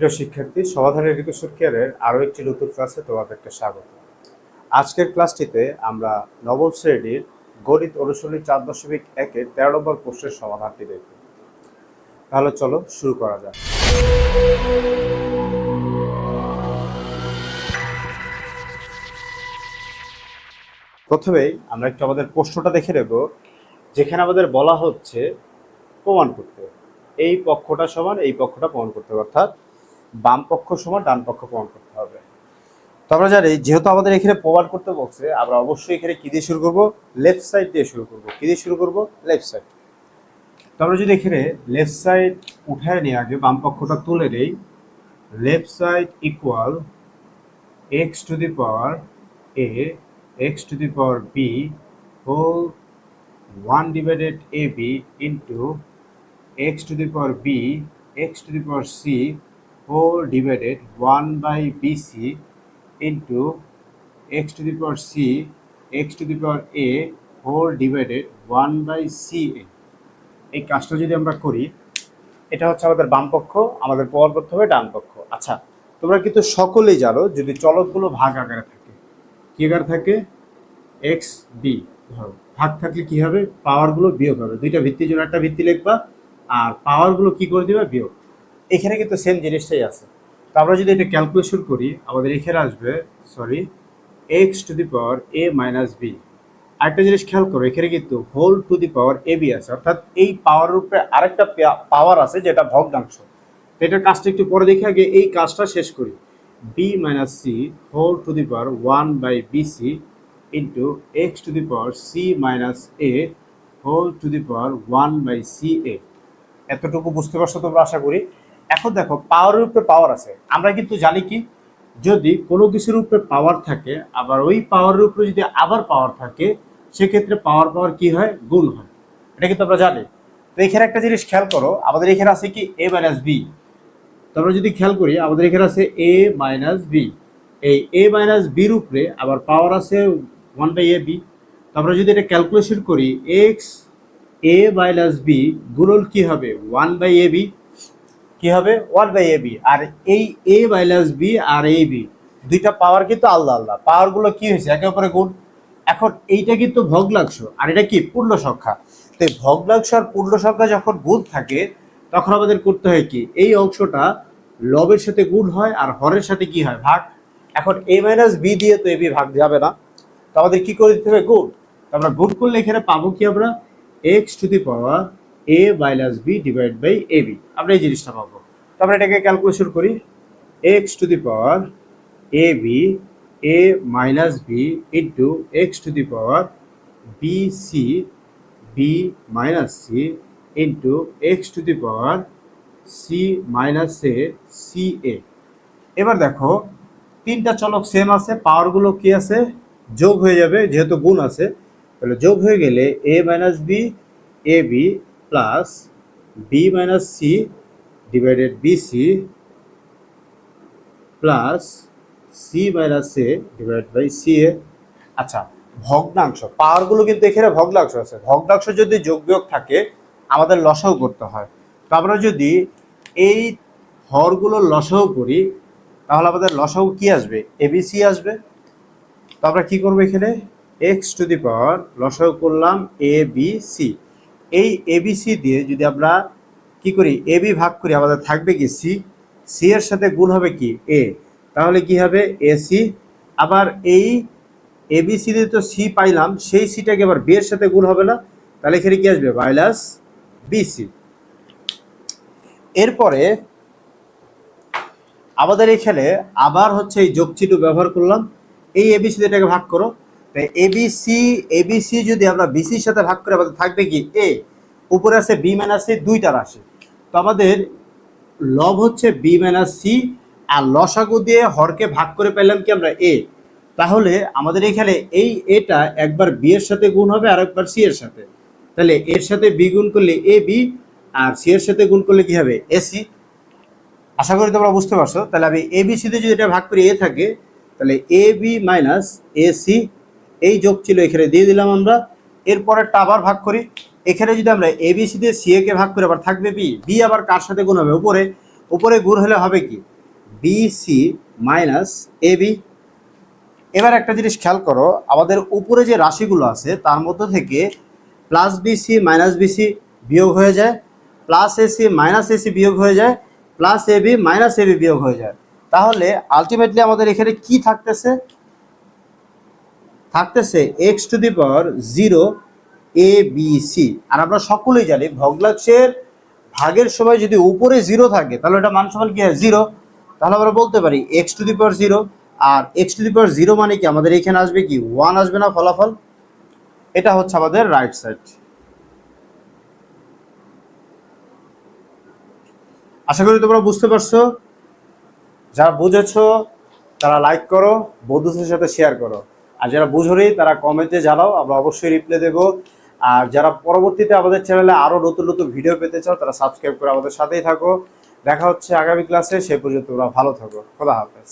প্রিয় শিক্ষার্থী, সমাধানের এডুকেশন কেয়ারের আরও একটি নতুন ক্লাসে তোমাদেরকে স্বাগত। আজকের ক্লাসটিতে আমরা নবম শ্রেণির গণিত অনুশীলনী চার দশমিক একের তেরো নম্বর প্রশ্নের সমাধানটি দেখব। তাহলে চলো শুরু করা যাক। প্রথমেই আমরা একটু আমাদের প্রশ্নটা দেখে নেব, যেখানে আমাদের বলা হচ্ছে প্রমাণ করতে। এই পক্ষটা সমান, এই পক্ষটা প্রমাণ করতে অর্থাৎ বাম পক্ষ সমান, ডান পক্ষ প্রমাণ করতে হবে। তো আমরা জানি, যেহেতু আমাদের এখানে প্রমাণ করতে বলছে, আমরা অবশ্যই এখানে কী দিয়ে শুরু করব? লেফট সাইড দিয়ে শুরু করব। কী দিয়ে শুরু করব? লেফট সাইড তো আমরা যদি এখানে লেফট সাইড উঠায় নিয়ে আগে, বাম পক্ষটা তুলে নেই left side equal x to the power a x to the power b whole one divided a b into x to the power b x to the power c 4 divided 1 by bc into x to the power c, x to the power a 4 divided 1 by ca এই কাজটা যদি আমরা করি, এটা হচ্ছে আমাদের বাম পক্ষ, আমাদের পর করতে হবে ডান পক্ষ। আচ্ছা তোমরা কিন্তু সকলেই জানো যদি চলকগুলো ভাগ আকারে থাকে, কি আকারে থাকে? এক্স বি ধরো, ভাগ থাকলে কী হবে? পাওয়ারগুলো বিয়োগ হবে। দুইটা ভিত্তির জন্য একটা ভিত্তি লিখবা, আর পাওয়ারগুলো কি করে দিবা? বিয়োগ। এখানে কিন্তু সেম জিনিসটাই আছে। তো আমরা যদি এটা ক্যালকুলেশন করি, আমাদের এখানে আসবে sorry x to the power a minus b আরেকটা জিনিস খেয়াল করো, এখানে কিন্তু whole to the power a b আছে। অর্থাৎ এই পাওয়ার উপরে আরেকটা পাওয়ার আছে যেটা ভগ্নাংশ। তো এটার কাজটা একটু পরে দেখে, আগে এই কাজটা শেষ করি। B minus c whole to the power one by b c into x to the power c minus a whole to the power one by c a এতটুকু বুঝতে পারছ তোমরা আশা করি? এখন দেখো পাওয়ারের উপরে পাওয়ার আছে। আমরা কিন্তু জানি কি, যদি কোনো কিছুর উপরে পাওয়ার থাকে, আবার ওই পাওয়ারের উপরে যদি আবার পাওয়ার থাকে, সেক্ষেত্রে পাওয়ার পাওয়ার কি হয়? গুণ হয়। এটা কিন্তু আমরা জানি। তো এখানে একটা জিনিস খেয়াল করো, আমাদের এখানে আছে কি? এ মাইনাস বি তো আমরা যদি খেয়াল করি, আমাদের এখানে আছে এ মাইনাস বি এই এ মাইনাস বির উপরে আবার পাওয়ার আছে ওয়ান বাই এ বি তো আমরা যদি এটা ক্যালকুলেশন করি এক্স এ মাইনাস বি গুণন কী হবে? ওয়ান বাই এ বি কি হবে? ওয়ান বাই এ বি আর এই এ মাইনাস বি আর এ বি দুইটা পাওয়ার কিন্তু আলাদা আলাদা। পাওয়ারগুলো কি হয়েছে? একে অপরে গুণ। এখন এইটা কিন্তু ভগ্নাংশ। আর এটা কি? পূর্ণ সংখ্যা। তো ভগ্নাংশ আর পূর্ণ সংখ্যা যখন গুণ থাকে, তখন আমাদের করতে হয় কি? এই অংশটা লবের সাথে গুণ হয় আর হরের সাথে কি হয়? ভাগ। এখন এ মাইনাস বি দিয়ে তো এ বি ভাগ যাবে না। তো আমাদের কি করে দিতে হবে? গুণ। আমরা গুণ করলে এখানে পাবো কি আমরা? X to the power a minus b divide by a b আমরা এই জিনিসটা পাবো। তো আমরা এটাকে ক্যালকুলেশন করি। X to the power a b a minus b into x to the power b c b minus c into x to the power c minus a c a এবার দেখো, তিনটা চলক সেম আছে পাওয়ারগুলো কি আছে? যোগ হয়ে যাবে, যেহেতু গুণ আছে, তাহলে যোগ হয়ে গেলে a minus b a b plus b minus c divided b c plus c minus a divide by c a আচ্ছা ভগ্নাংশ। পাওয়ারগুলো কিন্তু এখানে ভগ্নাংশ আছে। ভগ্নাংশ যদি যোগ বিয়োগ থাকে, আমাদের লসাও করতে হয়। তো আমরা যদি এই হরগুলো লসাও করি, তাহলে আমাদের লসাও কি আসবে? এবিসি আসবে। তো আমরা কি করব এখানে? এক্স টু দি পাওয়ার লসাও করলাম এ বি সি এই এবিসি দিয়ে যদি আমরা কি করি? এ বি ভাগ করি, আমাদের থাকবে কি সি সি এর সাথে গুণ হবে কি? এ তাহলে কি হবে? এসি আবার এই এবিসি দিয়ে তো সি পাইলাম, সেই সিটাকে আবার বি এর সাথে গুণ হবে না? তাহলে এখানে কি আসবে? মাইনাস বিসি এরপরে আমাদের এখানে আবার হচ্ছে এই যোগ চিহ্ন ব্যবহার করলাম। এই এবিসি এটাকে ভাগ করো। এবিসি এবিসি যদি আমরা বিসির সাথে ভাগ করে, আমাদের থাকবে কি এ উপরে আছে বি মাইনাস সি দুইটা রাশি। তো আমাদের লব হচ্ছে বি মাইনাস সি আর লসাগু দিয়ে হরকে ভাগ করে পেলাম কি আমরা এ তাহলে আমাদের এখানে এই এটা একবার বি এর সাথে গুণ হবে, আর একবার সি এর সাথে। তাহলে এর সাথে বি গুণ করলে এ বি আর সি এর সাথে গুণ করলে কি হবে? এসি আশা করি তোমরা বুঝতে পারছ। তাহলে আমি এ বি সিতে যদি এটা ভাগ করি এ থাকে, তাহলে a b minus a c এই যোগ ছিল, এখানে দিয়ে দিলাম আমরা। এরপরেরটা আবার ভাগ করি। এখানে যদি আমরা এ বি সি দিয়ে সি এ কে ভাগ করি, আবার থাকবে বি বি আবার কার সাথে গুণ হবে? উপরে। উপরে গুণ হলে হবে কি? বিসি মাইনাস এ বি এবার একটা জিনিস খেয়াল করো, আমাদের উপরে যে রাশিগুলো আছে, তার মধ্যে থেকে প্লাস বিসি মাইনাস বিসি বিয়োগ হয়ে যায়। প্লাস এসি মাইনাস এসি বিয়োগ হয়ে যায়। Plus a b minus a b বিয়োগ হয়ে যায়। তাহলে আলটিমেটলি আমাদের এখানে কি থাকতেছে? থাকতেছে x to the power zero a b c আর আমরা সকলেই জানি ভগ্নাংশের ভাগের সময় যদি উপরে জিরো থাকে, তাহলে এটা মান সমান কি জিরো তাহলে আমরা বলতে পারি x to the power zero R x to the power zero মানে কি? আমাদের এখানে আসবে কি? ওয়ান আসবে না ফলাফল? এটা হচ্ছে আমাদের রাইট সাইড আশা করি তোমরা বুঝতে পারছ। যারা বুঝেছ, তারা লাইক করো, বন্ধুদের সাথে শেয়ার করো। আর যারা বুঝোনি তারা কমেন্টে জানাও, আমরা অবশ্যই রিপ্লাই দেবো। আর যারা পরবর্তীতে আমাদের চ্যানেলে আরও নতুন নতুন ভিডিও পেতে চাও, তারা সাবস্ক্রাইব করে আমাদের সাথেই থাকো। দেখা হচ্ছে আগামী ক্লাসে সে পর্যন্ত তোমরা ভালো থাকো। খোদা হাফেজ।